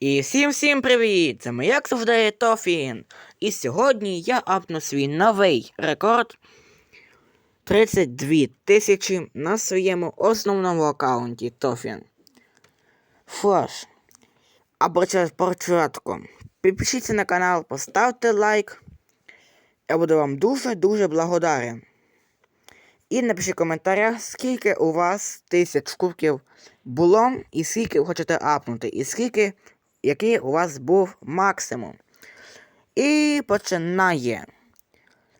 І всім всім привіт! Це ми як завжди Тофін. І сьогодні я апну свій новий рекорд 32 тисячі на своєму основному аккаунті Тофін. Або через початку. Підпишіться на канал, поставте лайк. Я буду вам дуже-дуже благодарен. І напишіть в коментарях, скільки у вас тисяч кубків було, і скільки ви хочете апнути, і скільки, який у вас був максимум. І починає.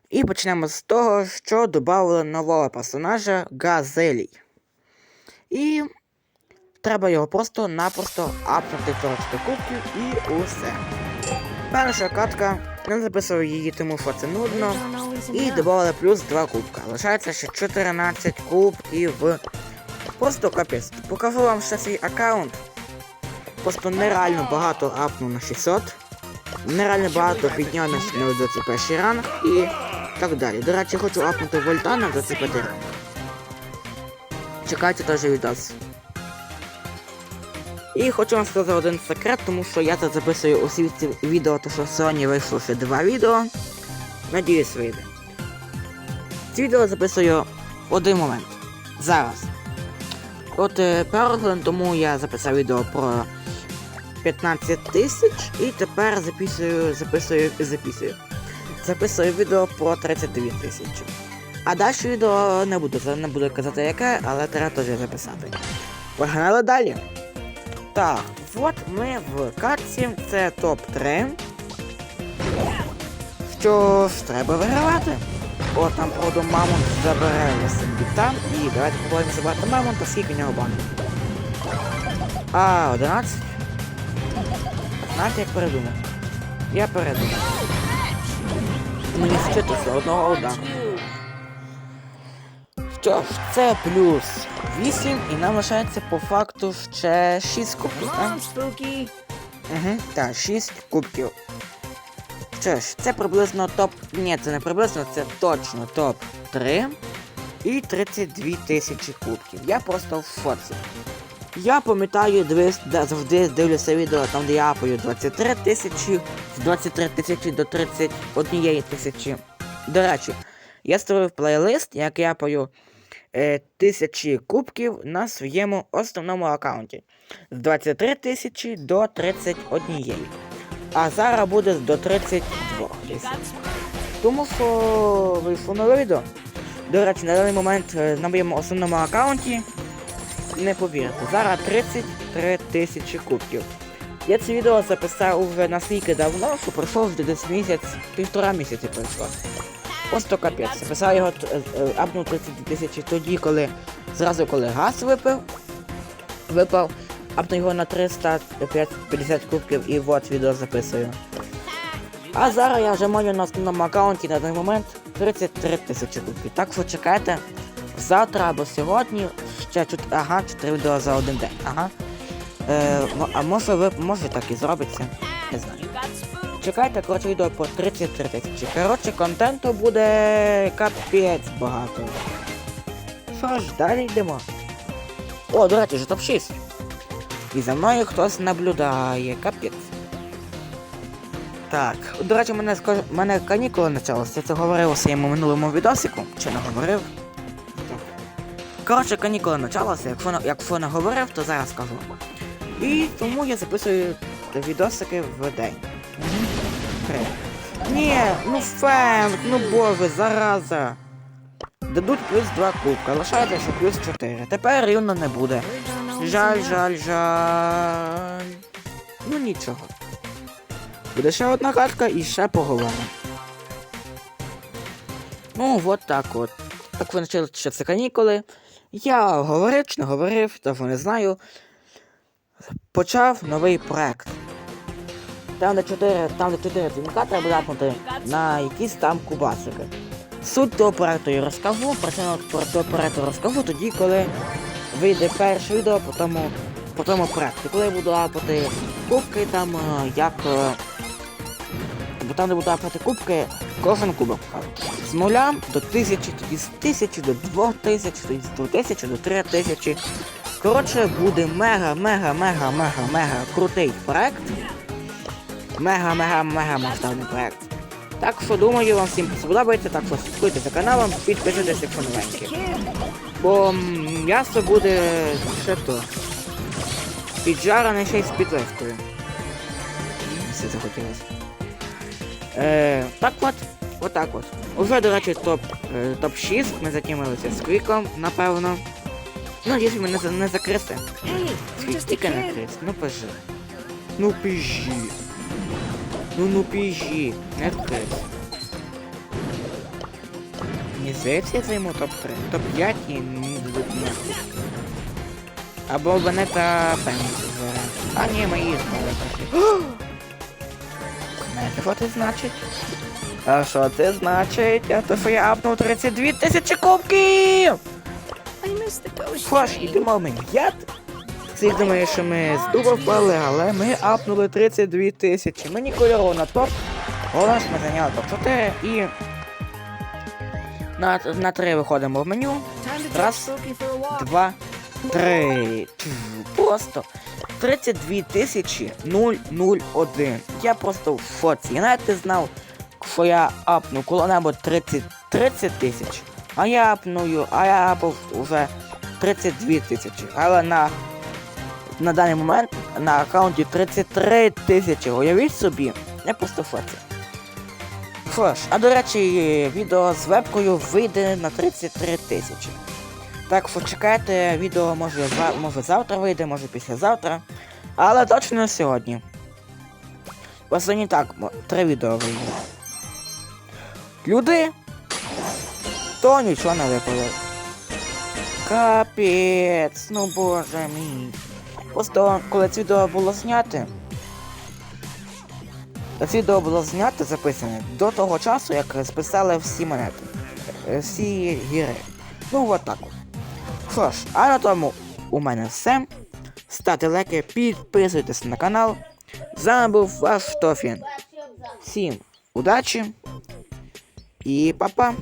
І почнемо з того, що додали нового персонажа Газелі. І треба його просто-напросто апнути трошки кубків і усе. Перша катка, не записував її, тому що це нудно. І додали плюс 2 кубка. Лишається ще 14 кубків. Просто капець. Покажу вам ще свій аккаунт. Просто нереально багато апнув на 600. Нереально багато підняв на 21 ранг і так далі. До речі, хочу апнути вольта на 25 ранг. Чекайте теж відос. І хочу вам сказати один секрет, тому що я тут записую усі ці відео, то що сьогодні вийшло ще два відео. Надіюсь, вийде. Ці відео записую в один момент. Зараз. От е, тому я записав відео про 15 тисяч і тепер записую, записую, записую. Записую відео про 32 тисячі. А далі відео не буду, не буду казати яке, але треба теж записати. Погнали далі. Так, от ми в катці, це топ-3. Що ж, треба вигравати. О, там, правда, мамонт забере там. І давайте попробуємо забрати мамонта, скільки в нього банк. А, 11. Знаєте, як передумав. Я передумав. Мені вчитися одного удару. Що ж, це плюс 8, і нам лишається по факту ще 6 кубків, так? Угу, так, 6 кубків. Що ж, це приблизно топ. Ні, це не приблизно, це точно топ-3 і 32 тисячі кубків. Я просто в фоці. Я пам'ятаю, завжди дивлюся відео там, де я апаю 23 тисячі, з 23 тисячі до 31 тисячі. До речі, я створив плейлист, як я апаю е, тисячі кубків на своєму основному аккаунті. З 23 тисячі до 31. А зараз буде до 32 тисяч. Тому що вийшло нове відео. До речі, на даний момент е, на моєму основному аккаунті, не повірите, зараз 33 тисячі кубків. Я це відео записав вже настільки давно, що пройшов вже десь місяць, півтора місяці пройшло. Просто капець. Записав його е, е, апнув 32 тисячі тоді, коли зразу коли газ випив, випав, апнув його на 350 кубків і от відео записую. А зараз я вже маю на основному аккаунті на даний момент 33 тисячі кубків. Так що чекайте завтра або сьогодні ще чот... ага, 4 відео за один день. Ага. Е, а може ви може так і зробиться. Не знаю. Чекайте, коротше, відео по 33 тисячі. Коротше, контенту буде капець багато. Що ж, далі йдемо. О, до речі, вже топ-6. І за мною хтось наблюдає, капець. Так, до речі, мене, мене канікули почалися, я це говорив у своєму минулому відосику, чи не говорив. Коротше, канікули почалися, якщо, не- якщо не говорив, то зараз скажу. І тому я записую відосики в день. Три. Ні, ну фем, ну боже, зараза. Дадуть плюс 2 кубка, лишається ще плюс 4. Тепер рівно не буде. Жаль, жаль, жаль. Ну нічого. Буде ще одна картка і ще поговоримо. Ну, от так от. Так ви почали, що це канікули. Я говорив чи не говорив, того не знаю. Почав новий проект. Там, де 4, там, де 4 дзвінка треба запнути на якісь там кубасики. Суть того проекту я розкажу, про того проекту розкажу тоді, коли вийде перше відео по тому, по тому проекту. Коли я буду апати кубки, там е, як. Там, де буду апати кубки, кожен кубок. З нуля до тисячі, тоді з тисячі до двох тисяч, тоді з двох тисяч до три тисячі. Коротше, буде мега, мега, мега, мега, мега крутий проект. Мега, мега, мега масштабний проект. Так що думаю, вам всім сподобається, так що слідкуйте за каналом, підписуйтесь, якщо новенькі. Бо м'ясо буде ще то. Піджарене ще й з підливкою. Все захотілося. Е, так от, отак от. Уже, до речі, топ, е, топ-6. Ми затімилися з Квіком, напевно. Ну, надіюсь, мене не, не I'm just Тільки не крис. Ну пижи. Ну піжі. Ну ну піжі. Не крис. Мені здається, я займу топ-3. Топ-5 і не дадуть нахуй. Або Венета Пенс збере. А ні, мої знову прийшли. Що це значить? А що це значить? А то я апнув 32 тисячі кубків! Train. ідемо ми м'ят. Всі думають, що ми з дуба впали, але ми апнули 32 тисячі. Мені кольорово на топ. Що ми зайняли топ-4 і на, на 3 виходимо в меню. Раз. Два, три. Просто 32 тисячі 001. Я просто в фоці. Я навіть не знав, що я апну коли-небудь 30 30 тисяч. А я апную, а я апав вже 32 тисячі. Але на, на даний момент на аккаунті 33 тисячі. Уявіть собі, я просто в фоці. Що ж, а до речі, відео з вебкою вийде на 33 тисячі. Так що чекайте, відео може, може завтра вийде, може післязавтра. Але точно не сьогодні. Останні так, три відео вийде. Люди, то нічого не випало. Капець, ну боже мій. Просто коли це відео було зняте. Це відео було знято, записане до того часу, як списали всі монети. Всі гіри. Ну от так. от. Що ж, а на тому у мене все. Ставте лайки, підписуйтесь на канал. З вами був ваш Тофін. Всім удачі і па-па!